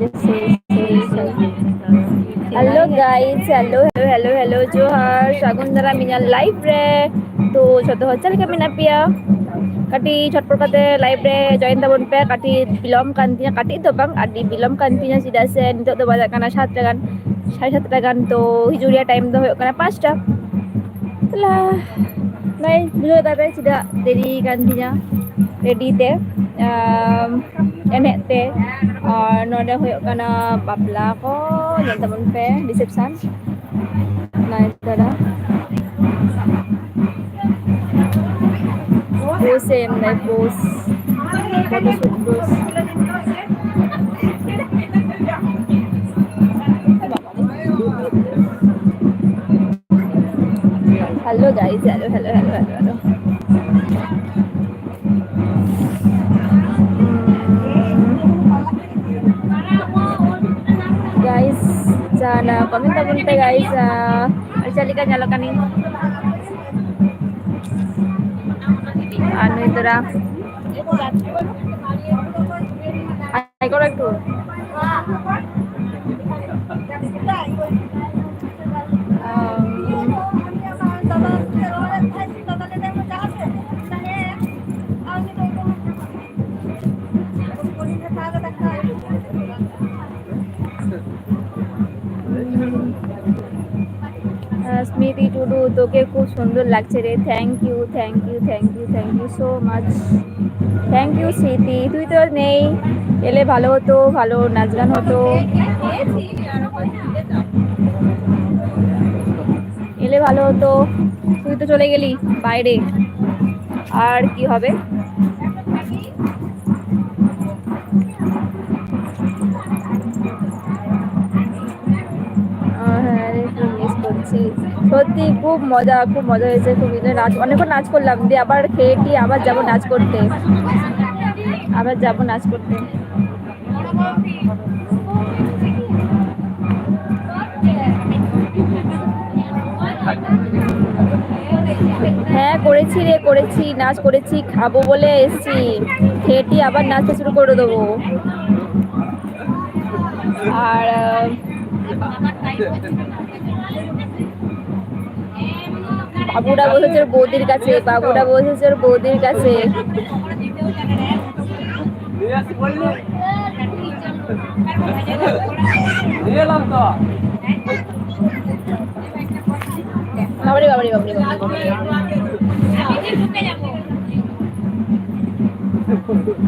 Hello guys, hello, hello, hello. Johar, Shagun Dara minimal live deh. Tuh, jadi kalau cerita main apa? Kati cepat pergi live deh. Join teman-teman kati film kantinya kati doang. Adi film kantinya sudah send. Doang doang karena saatnya kan saat-saatnya kan. Tuh time doang karena pasca. Tlah, nih dulu tapi sudah jadi kantinya ready deh ate or ah, noda huyo kana babla ko yan tamon pe disipsan na ito da busim na bus eh, katusod bus Hello guys, hello, hello, hello, hello. hello. చాలా comment ఉంటాయి guys చలిగా జలకని అను ఇద్దరా I కూడా তোকে খুব সুন্দর লাগছে রে। Thank you thank you thank you thank you so much thank you Smriti. তুই তো নেই। এলে ভালো হতো, ভালো নাচ গান হতো। এলে ভালো হতো। তুই তো চলে গেলি বাইরে। আর কি হবে? হ্যাঁ সত্যি খুব মজা খুব মজা হয়েছে, খুব নাচ অনেকক্ষণ নাচ করলাম, দিয়ে আবার খেয়ে টিয়ে আবার যাব নাচ করতে। আবার যাব নাচ করতে। হ্যাঁ করেছি রে, করেছি, নাচ করেছি, খাব বলে এসছি। খেয়েটি আবার নাচতে শুরু করে দেবো। আর বাবুরা বসেছে ওর বৌদির কাছে, বাবুরা বসেছে ওর বৌদির কাছে। বাবারে বাবারে বাবারে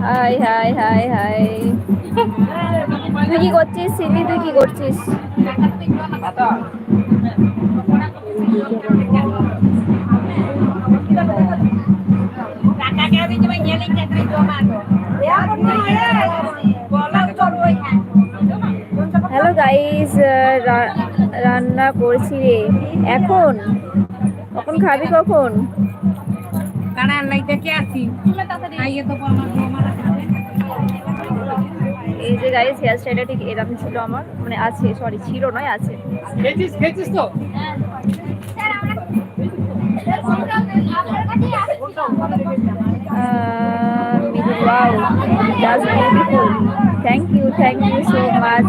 হাই হাই হাই হাই। তুই কি করছিস সিদ্ধি তুই কি করছিস? হ্যালো গাইস রান্না করছি রে। এখন? কখন খাবি কখন? তো আমার এই যে গাইস হেয়ার স্টাইলটা ঠিক এরকম ছিল আমার। মানে আছে সরি ছিল নয় আছে। খেয়েছিস খেয়েছিস তো wow just beautiful thank you thank you so much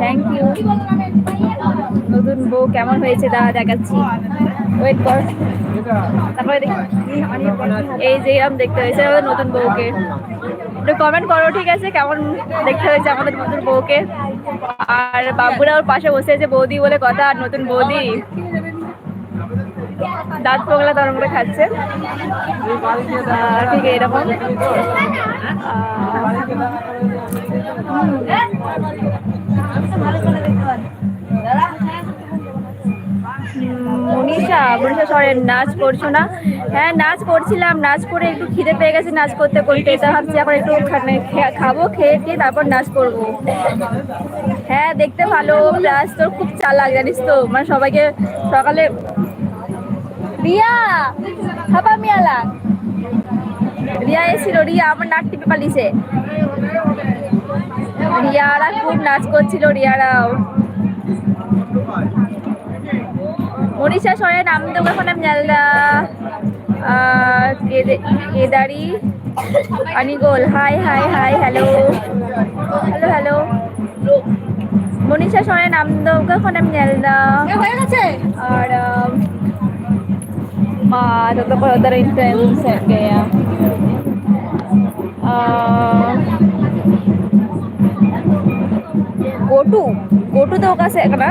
thank you নতুন বউ কেমন হয়েছে? দাদা দেখাচ্ছি। ওয়েট কর তারপরে এই যে এরকম দেখতে হয়েছে আমাদের নতুন বউকে। একটু কমেন্ট করো, ঠিক আছে? কেমন দেখতে হয়েছে আমাদের নতুন বউকে? আর বাবুরা ওর পাশে বসে আছে বৌদি বলে কথা, আর নতুন বৌদি দাঁত পোগলা তরম করে খাচ্ছে। ঠিক এরকম মনীষা মনীষা সরেন নাচ করছ না। হ্যাঁ নাচ করছিলাম, নাচ করে একটু খিদে পেয়ে গেছে, নাচ করতে করতে। এটা ভাবছি আবার একটু খাব, খেয়ে দিয়ে তারপর নাচ করব। হ্যাঁ দেখতে ভালো। প্লাস তোর খুব চালাক, জানিস তো? মানে সবাইকে সকালে রিয়া হাবা মিয়ালা। রিয়া এসেছিল রিয়া আমার নাক টিপে পালিছে রিয়ারা খুব নাচ করছিল রিয়ারাও। মনীষা সরেন আমি তো ওখানে জানলা কেদারি অনিগোল hi hi hi hello. Hello hello. Manisha সরে নাম খনাম নেলদা হয়ে গেছে? আর matatakuha na rin trend set kaya uh, goto goto daw kasi kana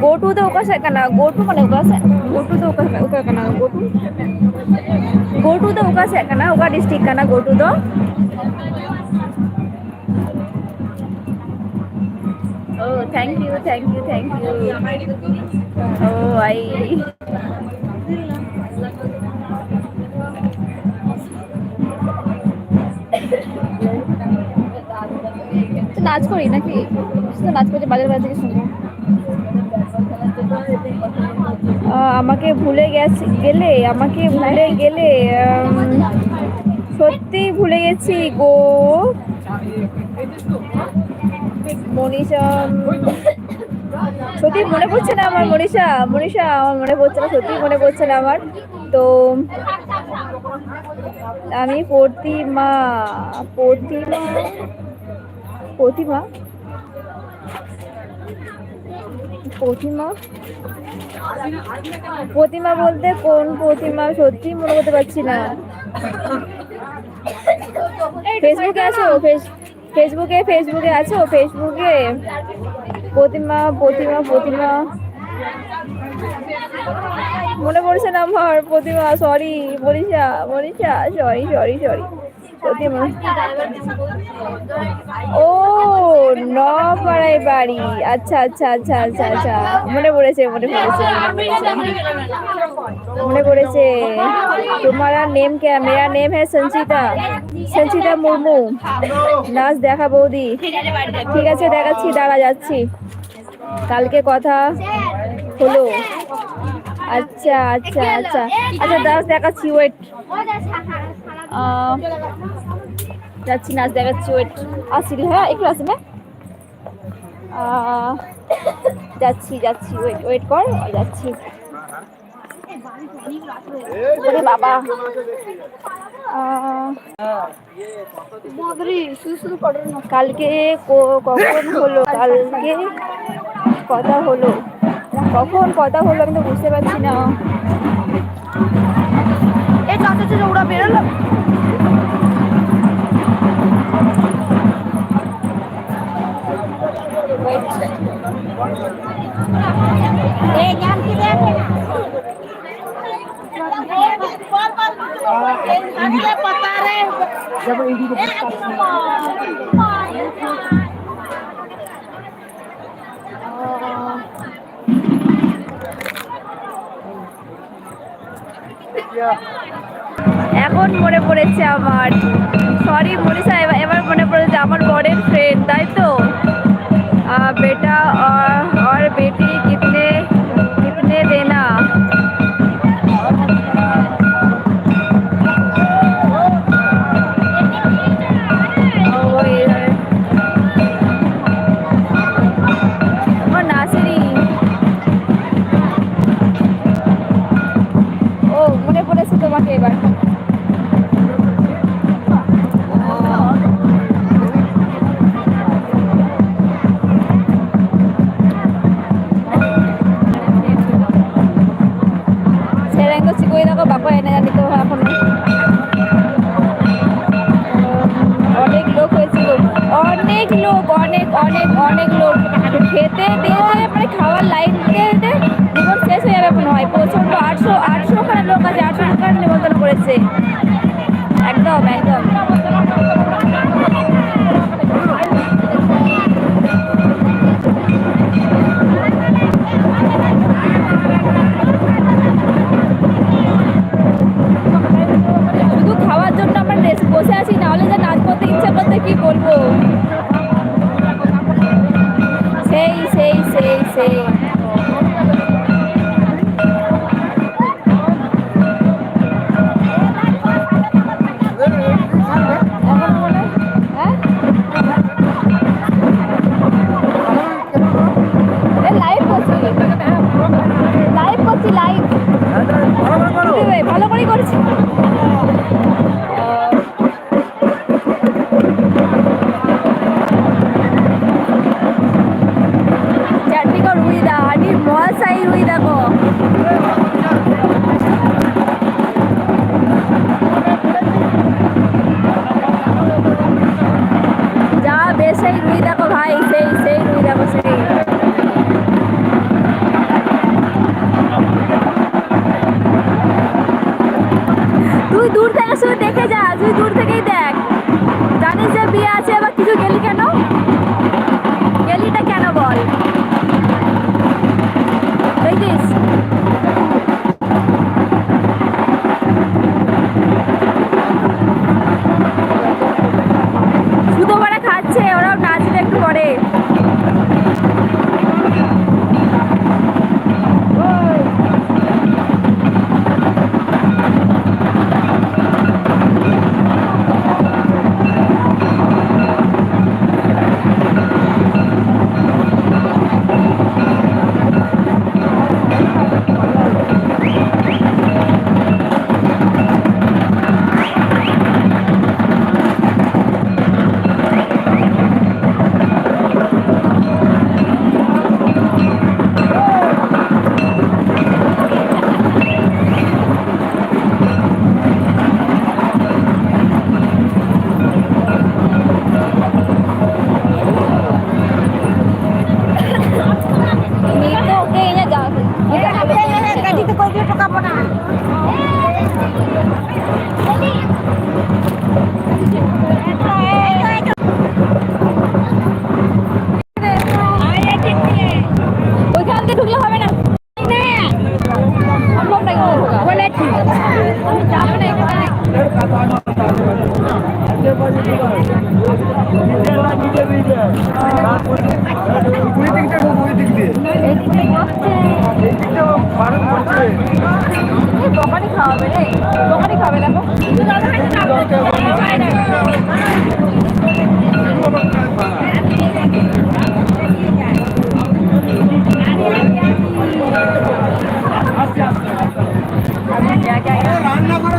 goto daw kasi kana goto mane kasi goto daw kasi uka kana goto goto daw kasi kana uka district kana goto daw O thank you thank you thank you ও আই নাচ করি নাকি? নাচ করছে বাজার বাজার থেকে শুনব আমাকে ভুলে গেছে গেলে আমাকে ভুলে গেলে সত্যি ভুলে গেছি গো। মনীষা সত্যি মনে পড়ছে না আমার মনীষা? মনীষা আমার মনে পড়ছে না সত্যি মনে পড়ছে না আমার। তো আমি প্রতিমা প্রতিমা প্রতিমা? প্রতিমা? প্রতিমা বলতে কোন প্রতিমা? সত্যি মনে করতে পারছি না। ফেসবুকে আছো? ফেস- ফেসবুকে ফেসবুকে আছো ফেসবুকে প্রতিমা প্রতিমা প্রতিমা। মনে পড়ছে না আমার Pratima sorry Manisha Manisha sorry sorry sorry ও নপাড়ায় বাড়ি। আচ্ছা আচ্ছা আচ্ছা আচ্ছা আচ্ছা। মনে পড়েছে মনে পড়েছে। মনে পড়েছে। তোমারা নেম কে মেরা নেম হ্যাঁ সঞ্চিতা। সঞ্চিতা মুর্মু। নাচ দেখা বৌদি। ঠিক আছে, দেখাচ্ছি, দাঁড়া, যাচ্ছি। কালকে কথা হলো। আচ্ছা আচ্ছা আচ্ছা। আচ্ছা নাচ দেখাচ্ছি ওয়েট যাচ্ছি নাচ দেখাচ্ছি ওয়েট আসছি হ্যাঁ একটু আসি না আহ, যাচ্ছি যাচ্ছি ওয়েট ওয়েট কর যাচ্ছি। ওরে বাবা। কালকে ক- কখন হলো? কালকে কথা হলো। কখন কথা হলো আমি তো বুঝতে পারছি না। এই চাচা ওরা বেরোলো? এখন মনে পড়েছে আমার। সরি মনীষা এবার মনে পড়েছে আমার বরের ফ্রেন্ড তাই তো? Na dito এখন অনেক লোক হয়েছিল। অনেক লোক, অনেক অনেক অনেক লোক। খেতে দিয়েছে মানে খাওয়ার লাইন দিতে জীবন শেষ হয়ে যাবে মনে হয়। প্রচণ্ড আটশো আটশো খানা লোক আছে আটশো লোকের নিমন্ত্রণ করেছে। একদম একদম। যাব না খাওয়াবে রে? দোকানে খাবে না রান্না করে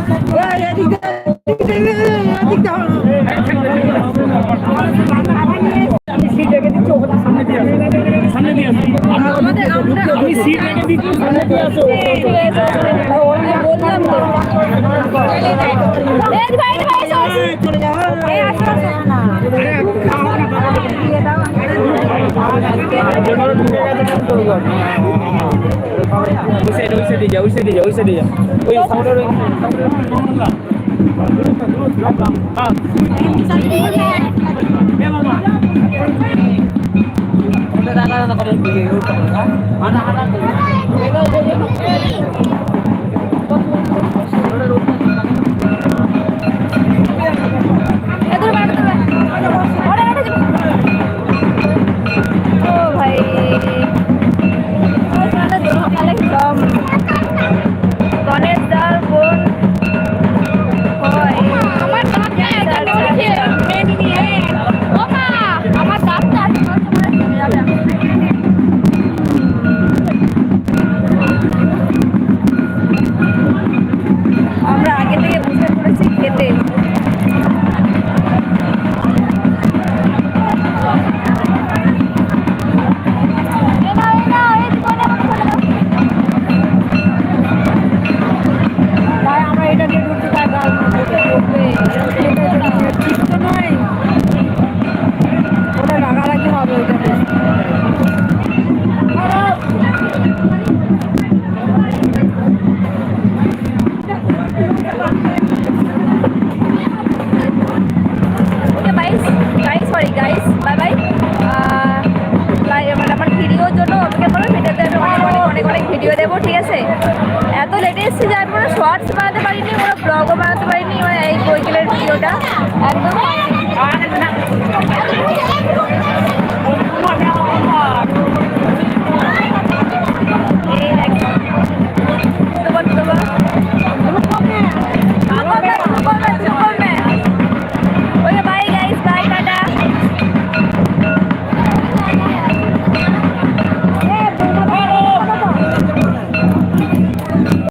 আমি সিট রেখে দিচ্ছি ওখানে সামনে দিয়ে সামনে দিয়ে আমি সিট রেখে দিচ্ছি সামনে দিয়ে আসো। দাদা দাদা করে দিকে আধা আধা একদম